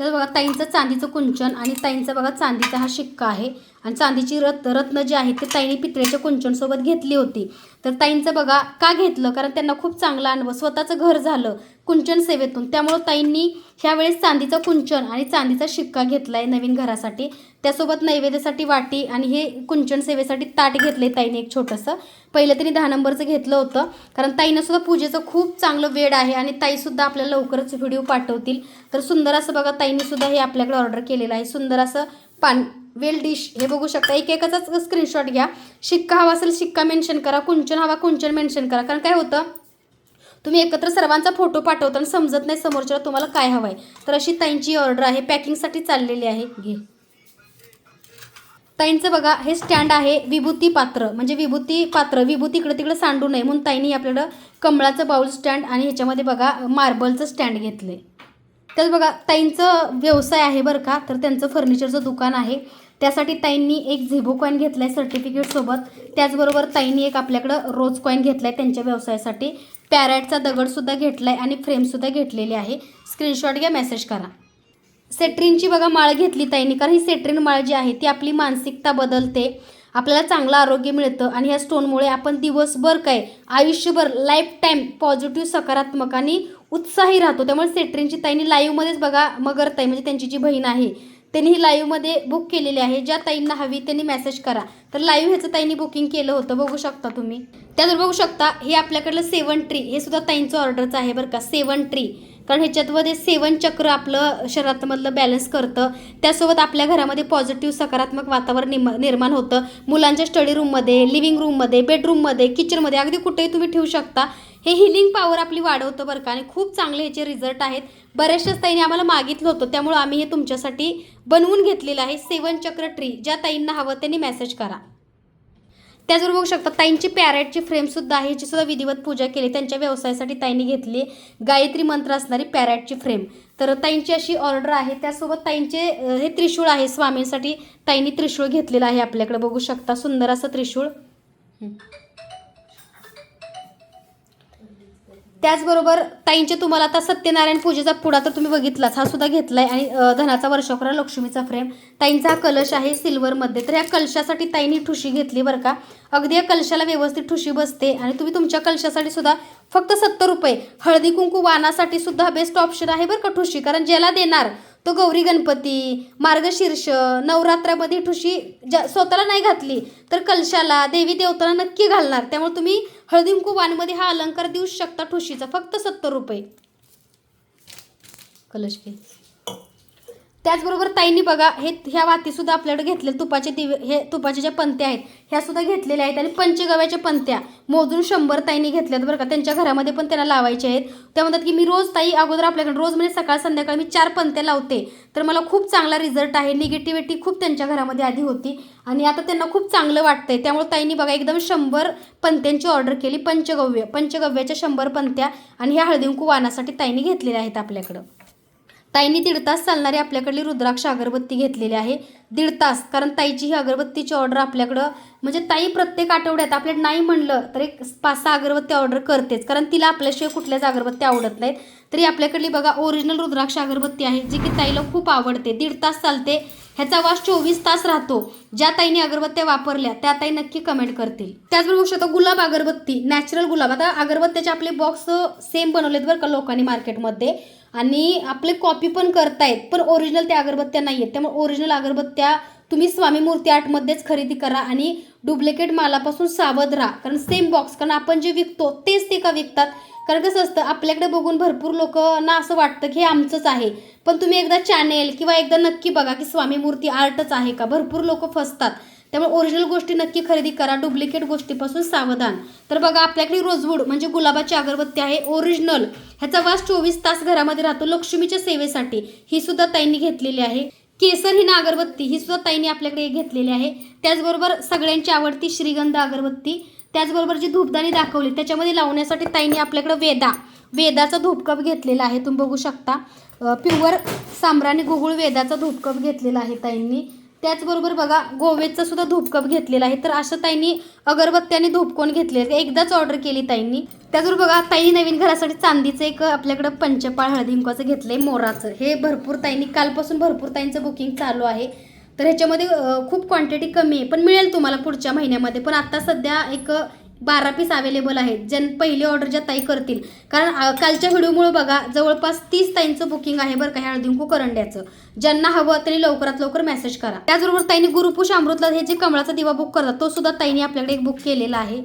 तर बघा ताईंचं चांदीचं कुंचन आणि ताईंचा बघा चांदीचा हा शिक्का आहे. आणि चांदीची रत रत्न जी आहेत ते ताईंनी पितळेच्या कुंचनसोबत घेतली होती. तर ताईंचं बघा का घेतलं? कारण त्यांना खूप चांगला अनुभव स्वतःचं घर झालं कुंचन सेवेतून. त्यामुळं ताईंनी ह्यावेळेस चांदीचं कुंचन आणि चांदीचा शिक्का घेतला आहे नवीन घरासाठी. त्यासोबत नैवेद्यासाठी वाटी आणि हे कुंचन सेवेसाठी ताट घेतले ताईने एक छोटंसं. पहिलं तरी दहा नंबरचं घेतलं होतं. कारण ताईनंसुद्धा पूजेचं खूप चांगलं वेळ आहे आणि ताईसुद्धा आपल्याला लवकरच व्हिडिओ पाठवतील. तर सुंदर असं बघा ताईनेसुद्धा हे आपल्याकडे ऑर्डर केलेलं आहे. सुंदर असं पान वेल डिश हे बघू शकता. एक एकाचाच स्क्रीनशॉट घ्या. शिक्का हवा असेल शिक्का मेन्शन करा. कुंचन हवा कुंचन मेन्शन करा. कारण काय होतं? तुम्ही एकत्र सर्वांचा फोटो पाठवता आणि समजत नाही समोरच्याला तुम्हाला काय हवं आहे तर अशी ताईंची ऑर्डर आहे. पॅकिंगसाठी चाललेली आहे. घे. ताईंचं बघा हे स्टँड आहे विभूती पात्र. म्हणजे विभूती पात्र. विभूती इकडं तिकडं सांडू नये म्हणून ताईंनी आपल्याकडं कमळाचं बाऊल स्टँड आणि ह्याच्यामध्ये बघा मार्बलचं स्टँड घेतलं आहे तर बघा ताईंचं व्यवसाय आहे बरं का. तर त्यांचं फर्निचरचं दुकान आहे. त्यासाठी ताईंनी एक झिबो कॉईन घेतला आहे सर्टिफिकेटसोबत त्याचबरोबर ताईंनी एक आपल्याकडं रोज कॉईन घेतला आहे त्यांच्या व्यवसायासाठी. पॅरॅटचा दगडसुद्धा घेतला आहे आणि फ्रेमसुद्धा घेतलेली आहे. स्क्रीनशॉट घ्या मेसेज करा. सेट्रिनची बघा माळ घेतली ताईंनी कारण ही सेट्रिन माळ जी आहे ती आपली मानसिकता बदलते. आपल्याला चांगलं आरोग्य मिळतं आणि ह्या स्टोनमुळे आपण दिवसभर काय आयुष्यभर लाईफ टाईम पॉझिटिव्ह सकारात्मक आणि उत्साही राहतो. त्यामुळे सेट्रिनची ताईंनी लाईव्हमध्येच बघा मगर ताई म्हणजे त्यांची जी बहीण आहे त्यांनी ही लाईव्हमध्ये बुक केलेली आहे. ज्या ताईंना हवी त्यांनी मेसेज करा. तर लाईव्ह ह्याचं ताईंनी बुकिंग केलं होतं. बघू शकता तुम्ही. त्यानंतर बघू शकता हे आपल्याकडलं सेवन ट्री हे सुद्धा ताईंचं ऑर्डरचं आहे बरं का. सेवन ट्री कारण ह्याच्यातमध्ये सेवन चक्र आपलं शरीरातमधलं बॅलन्स करतं. त्यासोबत आपल्या घरामध्ये पॉझिटिव्ह सकारात्मक वातावरण निम निर्माण होतं. मुलांच्या स्टडी रूममध्ये लिव्हिंग रूममध्ये बेडरूममध्ये किचनमध्ये अगदी कुठेही तुम्ही ठेवू शकता. हे हिलिंग पॉवर आपली वाढवतं बरं का. आणि खूप चांगले ह्याचे रिझल्ट आहेत. बऱ्याचशाच ताईंनी आम्हाला मागितलं होतं. त्यामुळं आम्ही हे तुमच्यासाठी बनवून घेतलेलं आहे सेवन चक्र ट्री ज्या ताईंना हवं त्यांनी मेसेज करा. त्याचबरोबर बघू शकता ताईंची पॅरेटची फ्रेमसुद्धा आहे जी सुद्धा विधिवत पूजा केली. त्यांच्या व्यवसायासाठी ताईंनी घेतली गायत्री मंत्र असणारी पॅरेटची फ्रेम तर ताईंची अशी ऑर्डर आहे त्यासोबत ताईंचे हे त्रिशूळ आहे. स्वामींसाठी ताईंनी त्रिशूळ घेतलेलं आहे आपल्याकडे. बघू शकता सुंदर असं त्रिशूळ. त्याचबरोबर ताईंचे तुम्हाला आता सत्यनारायण पूजेचा पुडा तर तुम्ही बघितलाच. हा सुद्धा घेतला आहे आणि धनाचा वर्षोखरा लक्ष्मीचा फ्रेम. ताईंचा हा कलश आहे सिल्वरमध्ये. तर या कलशासाठी ताईंनी ठुशी घेतली बरं का. अगदी या कलशाला व्यवस्थित ठुशी बसते आणि तुम्ही तुमच्या कलशासाठी सुद्धा फक्त सत्तर रुपये हळदी कुंकू वानासाठी सुद्धा बेस्ट ऑप्शन आहे बरं का ठुशी. कारण ज्याला देणार तो गौरी गणपती मार्गशीर्ष नवरात्रामध्ये ठुशी ज्या स्वतःला नाही घातली तर कलशाला देवी देवताला नक्की घालणार. त्यामुळे तुम्ही हळदी वाणमध्ये हा अलंकार देऊ शकता ठुशीचा. फक्त सत्तर रुपये. कलश घे त्याचबरोबर ताईंनी बघा हे ह्या वातीसुद्धा आपल्याकडे घेतले तुपाचे दिवे हे तुपाचे ज्या पंत्या आहेत ह्या सुद्धा घेतलेल्या आहेत आणि पंचगव्याच्या पंत्या. मोजून शंभर ताईंनी घेतल्यात बरं का. त्यांच्या घरामध्ये पण त्यांना लावायचे आहेत. त्या म्हणतात की मी रोज ताई अगोदर आपल्याकडे रोज म्हणजे सकाळ संध्याकाळ मी चार पंत्या लावते. तर मला खूप चांगला रिझल्ट आहे. निगेटिव्हिटी खूप त्यांच्या घरामध्ये आधी होती. आणि आता त्यांना खूप चांगलं वाटतंय. त्यामुळे ताईंनी बघा एकदम शंभर पंत्यांची ऑर्डर केली. पंचगव्य पंचगव्याच्या शंभर पंत्या आणि ह्या हळदींकू वाणासाठी ताईंनी घेतलेल्या आहेत आपल्याकडं. ताईंनी दीड तास चालणारी आपल्याकडली रुद्राक्ष अगरबत्ती घेतलेली आहे. दीड तास कारण ताईची ही अगरबत्तीची ऑर्डर आपल्याकडं म्हणजे ताई प्रत्येक आठवड्यात आपल्याला नाही म्हणलं तर एक पाच सहा अगरबत्ती ऑर्डर करतेच. कारण तिला आपल्याशिवाय कुठल्याच अगरबत्ती आवडत नाहीत. तरी आपल्याकडली बघा ओरिजिनल रुद्राक्ष अगरबत्ती आहे जी की ताईला खूप आवडते. दीड तास चालते ह्याचा वास चोवीस तास राहतो. ज्या ताईने अगरबत्त्या वापरल्या त्या ताई नक्की कमेंट करतील. त्याचबरोबर होऊ शकता गुलाब अगरबत्ती नॅचरल गुलाब. आता अगरबत्त्याचे आपले बॉक्स सेम बनवलेत बरं का लोकांनी मार्केटमध्ये आणि आपले कॉपी पण करतायत पण ओरिजिनल त्या अगरबत्त्या नाही आहेत त्यामुळे ओरिजिनल अगरबत्त्या तुम्ही स्वामी मूर्ती आर्टमध्येच खरेदी करा आणि डुप्लिकेट मालापासून सावध राहा. कारण सेम बॉक्स कारण आपण जे विकतो तेच ते का विकतात? कारण कसं असतं आपल्याकडे बघून भरपूर लोकांना असं वाटतं की हे आमचंच आहे. पण तुम्ही एकदा चॅनेल किंवा एकदा नक्की बघा की स्वामी मूर्ती आर्टच आहे का? भरपूर लोक फसतात. त्यामुळे ओरिजिनल गोष्टी नक्की खरेदी करा. डुप्लिकेट गोष्टीपासून सावधान. तर बघा आपल्याकडे रोजवूड म्हणजे गुलाबाची अगरबत्ती आहे ओरिजिनल ह्याचा वास चोवीस तास घरामध्ये राहतो. लक्ष्मीच्या सेवेसाठी ही सुद्धा ताईंनी घेतलेली आहे. केसर ही ना अगरबत्ती ही सुद्धा ताईंनी आपल्याकडे घेतलेली आहे. त्याचबरोबर सगळ्यांची आवडती श्रीगंध अगरबत्ती त्याचबरोबर जी धूपदाणी दाखवली त्याच्यामध्ये लावण्यासाठी ताईंनी आपल्याकडे वेदा वेदाचा धूपकप घेतलेला आहे. तुम्ही बघू शकता. प्युअर सामराने गुगुळ वेदाचा धूपकप घेतलेला आहे ताईंनी. त्याचबरोबर बघा गोवेचा सुद्धा धूपकप घेतलेला आहे. तर असं ताईंनी अगरबत्त्याने धूपकोण घेतले एकदाच ऑर्डर केली ताईंनी. त्याचबरोबर बघा ताईंनी नवीन घरासाठी चांदीचं एक आपल्याकडं पंचपाळ हळदिंकाचं घेतलं घेतलंय मोराचं. हे भरपूर ताईंनी कालपासून भरपूर ताईंचं बुकिंग चालू आहे. तर ह्याच्यामध्ये खूप क्वांटिटी कमी आहे. पण मिळेल तुम्हाला पुढच्या महिन्यामध्ये. पण आता सध्या एक बारा पीस अवेलेबल आहेत ज्यां पहिली ऑर्डर ज्या ताई करतील. कारण कालच्या व्हिडिओमुळे बघा जवळपास तीस ताईंचं बुकिंग आहे बरं का ह्या हळदींकू करंड्याचं. ज्यांना हवं त्यांनी लवकरात लवकर मेसेज करा. त्याचबरोबर ताईने गुरुपुष अमृतला हे जे कमळाचा दिवा बुक करतात तो सुद्धा ताईंनी आपल्याकडे एक बुक केलेला आहे.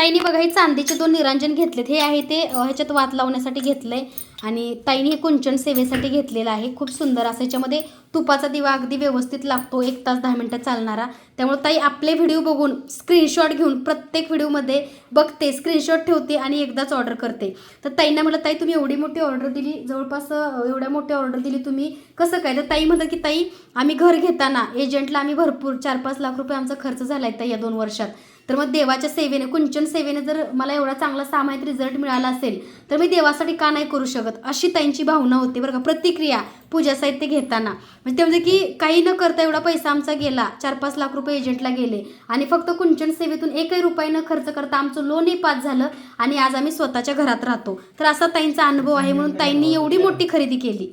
ताईने बघा हे चांदीचे दोन निरांजन घेतलेत. हे आहे ते ह्याच्यात वात लावण्यासाठी घेतलंय. आणि ताईने हे कुंचन सेवेसाठी घेतलेलं आहे. खूप सुंदर असं ह्याच्यामध्ये तुपाचा दिवा अगदी व्यवस्थित लागतो. एक तास दहा मिनटं चालणारा. त्यामुळे ताई आपले व्हिडिओ बघून स्क्रीनशॉट घेऊन प्रत्येक व्हिडिओमध्ये बघते स्क्रीनशॉट ठेवते आणि एकदाच ऑर्डर करते. तर ताईंना म्हटलं ताई तुम्ही एवढी मोठी ऑर्डर दिली. जवळपास एवढ्या मोठी ऑर्डर दिली तुम्ही. कसं काय? तर ताई म्हणतात की ताई आम्ही घर घेताना एजंटला आम्ही भरपूर चार पाच लाख रुपये आमचा खर्च झाला आहे ताई या दोन वर्षात. तर मग देवाच्या सेवेने कुंचन सेवेने जर मला एवढा चांगला सामायिक रिझल्ट मिळाला असेल तर मी देवासाठी का नाही करू शकत? अशी ताईंची भावना होती बरं का प्रतिक्रिया पूजा साहित्य घेताना. म्हणजे ते म्हणजे की काही न करता एवढा पैसा आमचा गेला चार पाच लाख रुपये एजंटला गेले आणि फक्त कुंचन सेवेतून एकही रुपये न खर्च करता आमचं लोनही पास झालं आणि आज आम्ही स्वतःच्या घरात राहतो. तर असा ताईंचा अनुभव आहे म्हणून ताईंनी एवढी मोठी खरेदी केली.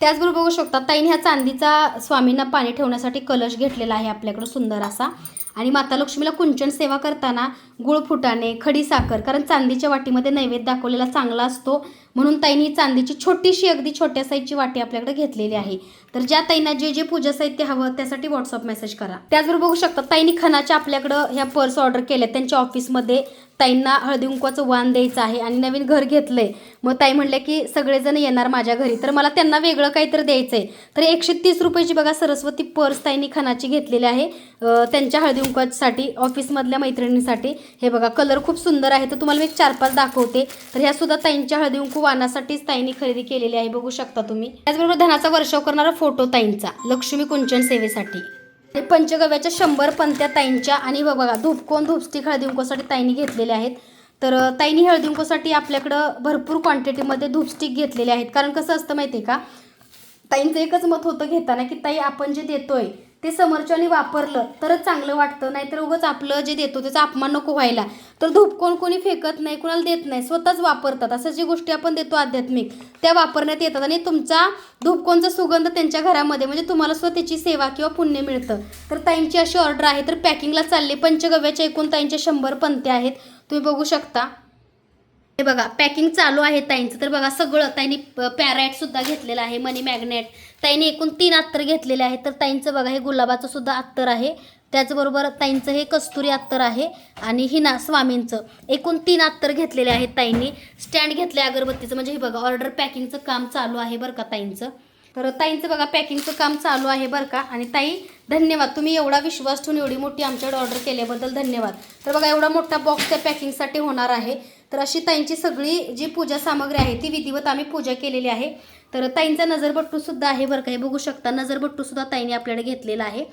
त्याचबरोबर बघू शकता ताईने ह्या चांदीचा स्वामींना पाणी ठेवण्यासाठी कलश घेतलेला आहे आपल्याकडं सुंदर असा. आणि माता लक्ष्मीला कुंचन सेवा करताना गुळ फुटाणे खडी साखर कारण चांदीच्या वाटीमध्ये नैवेद्य दाखवलेला चांगला असतो. म्हणून ताईने ही चांदीची छोटीशी अगदी छोट्या साईजची वाटी आपल्याकडे घेतलेली आहे. तर ज्या ताईंना जे जे पूजा साहित्य हवं त्यासाठी व्हॉट्सअप मेसेज करा. त्याचबरोबर बघू शकता ताईंनी खणाच्या आपल्याकडं ह्या पर्स ऑर्डर केल्या त्यांच्या ऑफिसमध्ये ताईंना हळदी कुंकवाचं वाण द्यायचं आहे आणि नवीन घर घेतलंय. मग ताई म्हणले की सगळेजण येणार माझ्या घरी. तर मला त्यांना वेगळं काहीतरी द्यायचं आहे तर एकशे तीस रुपयाची बघा सरस्वती पर्स ताईंनी खणाची घेतलेली आहे. त्यांच्या हळदी कुंकवासाठी ऑफिसमधल्या मैत्रिणींसाठी. हे बघा कलर खूप सुंदर आहे. तर तुम्हाला मी एक चार पाच दाखवते. तर ह्या सुद्धा ताईंच्या हळदी कुंकू वाणासाठीच ताईंनी खरेदी केलेली आहे. बघू शकता तुम्ही. त्याचबरोबर धनाचा वर्षाव करणारा फोटो ताईंचा लक्ष्मी कुंचन सेवेसाठी. हे पंचगव्याच्या शंभर पंत्या ताईंच्या आणि बघा धूपकोन धूपस्टिक हळदिंकोसाठी ताईंनी घेतलेल्या आहेत. तर ताईंनी हळदिंकोसाठी आपल्याकडं भरपूर क्वांटिटीमध्ये धूपस्टिक घेतलेले आहेत. कारण कसं असतं माहिती आहे का ताईंचं एकच मत होतं घेताना की ताई आपण जे देतोय ते समोरच्याने वापरलं तरच चांगलं वाटतं. नाहीतर उगाच आपलं जे देतो त्याचा अपमान नको व्हायला. तर धूप कोण कोणी फेकत नाही कुणाला देत नाही स्वतःच वापरतात. असं जी गोष्टी आपण देतो आध्यात्मिक त्या वापरण्यात येतात. आणि तुमचा धूपकोणचा सुगंध त्यांच्या घरामध्ये म्हणजे तुम्हाला सुद्धा त्याची सेवा किंवा पुण्य मिळतं. तर ताईंची अशी ऑर्डर आहे तर पॅकिंगला चालले. पंचगव्याच्या एकूण ताईंच्या शंभर पंत्या आहेत. तुम्ही बघू शकता. हे बघा पॅकिंग चालू आहे ताईंचं. तर बघा सगळं ताईंनी पॅरॅटसुद्धा घेतलेलं आहे मनी मॅग्नेट ताईंनी एकूण तीन अत्तर घेतलेले आहेत. तर ताईंचं बघा हे गुलाबाचं सुद्धा अत्तर आहे. त्याचबरोबर ताईंचं हे कस्तुरी अत्तर आहे आणि हिना स्वामींचं. एकूण तीन अत्तर घेतलेले आहेत ताईंनी. स्टँड घेतले अगरबत्तीचं. म्हणजे हे बघा ऑर्डर पॅकिंगचं काम चालू आहे बरं का ताईंचं. तर ताईंचं बघा पॅकिंगचं काम चालू आहे बरं का. आणि ताई धन्यवाद. तुम्ही एवढा विश्वास ठेवून एवढी मोठी आमच्याकडे ऑर्डर केल्याबद्दल धन्यवाद. तर बघा एवढा मोठा बॉक्स त्या पॅकिंगसाठी होणार आहे. तर अशी ताईंची सगळी जी पूजा सामग्री आहे ती विधिवत आम्ही पूजा केलेली आहे. तर ताईंचा नजरबट्टू सुद्धा आहे बरं का. हे बघू शकता नजरबट्टू सुद्धा ताईने आपल्याकडे घेतलेला आहे.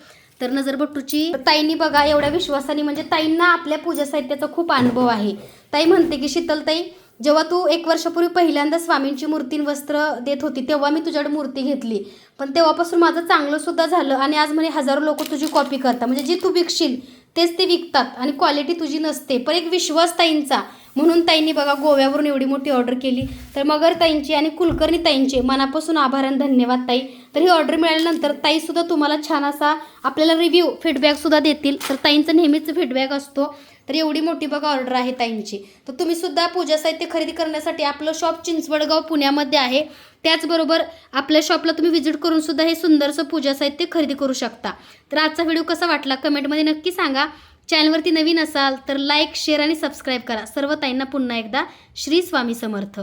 तर नजरबट्टूची ताईंनी बघा एवढ्या विश्वासाने म्हणजे ताईंना आपल्या पूजा साहित्याचा खूप अनुभव आहे. ताई म्हणते की शीतलताई जेव्हा तू एक वर्षापूर्वी पहिल्यांदा स्वामींची मूर्ती वस्त्र देत होती तेव्हा मी तुझ्याकडे मूर्ती घेतली. पण तेव्हापासून माझं चांगलं सुद्धा झालं आणि आज म्हणे हजारो लोक तुझी कॉपी करतात. म्हणजे जी तू विकशील तेच ते विकतात आणि क्वालिटी तुझी नसते. पण एक विश्वास ताईंचा. म्हणून ताईंनी बघा गोव्यावरून एवढी मोठी ऑर्डर केली. तर मगर ताईंची आणि कुलकर्णी ताईंचे मनापासून आभार आणि धन्यवाद ताई. तर ही ऑर्डर मिळाल्यानंतर ताईसुद्धा तुम्हाला छान असा आपल्याला रिव्ह्यू फीडबॅकसुद्धा देतील. तर ताईंचं नेहमीच फीडबॅक असतो. तर एवढी मोठी बघा ऑर्डर आहे ताईंची. तर तुम्हीसुद्धा पूजा साहित्य खरेदी करण्यासाठी आपलं शॉप चिंचवडगाव पुण्यामध्ये आहे. त्याचबरोबर आपल्या शॉपला तुम्ही व्हिजिट करून सुद्धा हे सुंदरसं पूजा साहित्य खरेदी करू शकता. तर आजचा व्हिडिओ कसा वाटला कमेंटमध्ये नक्की सांगा. चॅनलवरती नवीन असाल तर लाईक शेअर आणि सबस्क्राईब करा. सर्व ताईंना पुन्हा एकदा श्री स्वामी समर्थ.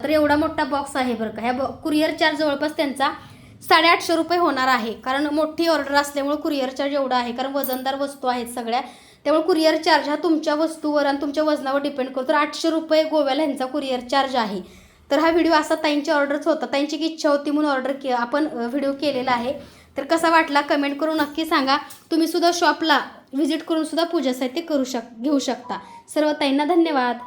तर एवढा मोठा बॉक्स आहे बरं का. ह्या बॉ कुरिअर चार्ज जवळपास त्यांचा साडेआठशे रुपये होणार आहे. कारण मोठी ऑर्डर असल्यामुळे कुरिअर चार्ज एवढा आहे. कारण वजनदार वस्तू आहेत सगळ्या. त्यामुळे कुरिअर चार्ज हा तुमच्या वस्तूवर आणि तुमच्या वजनावर डिपेंड करतो. तर आठशे रुपये गोव्याला ह्यांचा कुरिअर चार्ज आहे. तर हा व्हिडिओ असा ताईंची ऑर्डरच होता. ताईंची की इच्छा होती म्हणून ऑर्डर के आपण व्हिडिओ केलेला आहे. तर कसा वाटला? कमेंट करून नक्की सांगा. तुम्ही सुद्धा शॉपला व्हिजिट करून सुद्धा पूजा साहित्य करू शक घेऊ शकता. सर्व ताईंना धन्यवाद.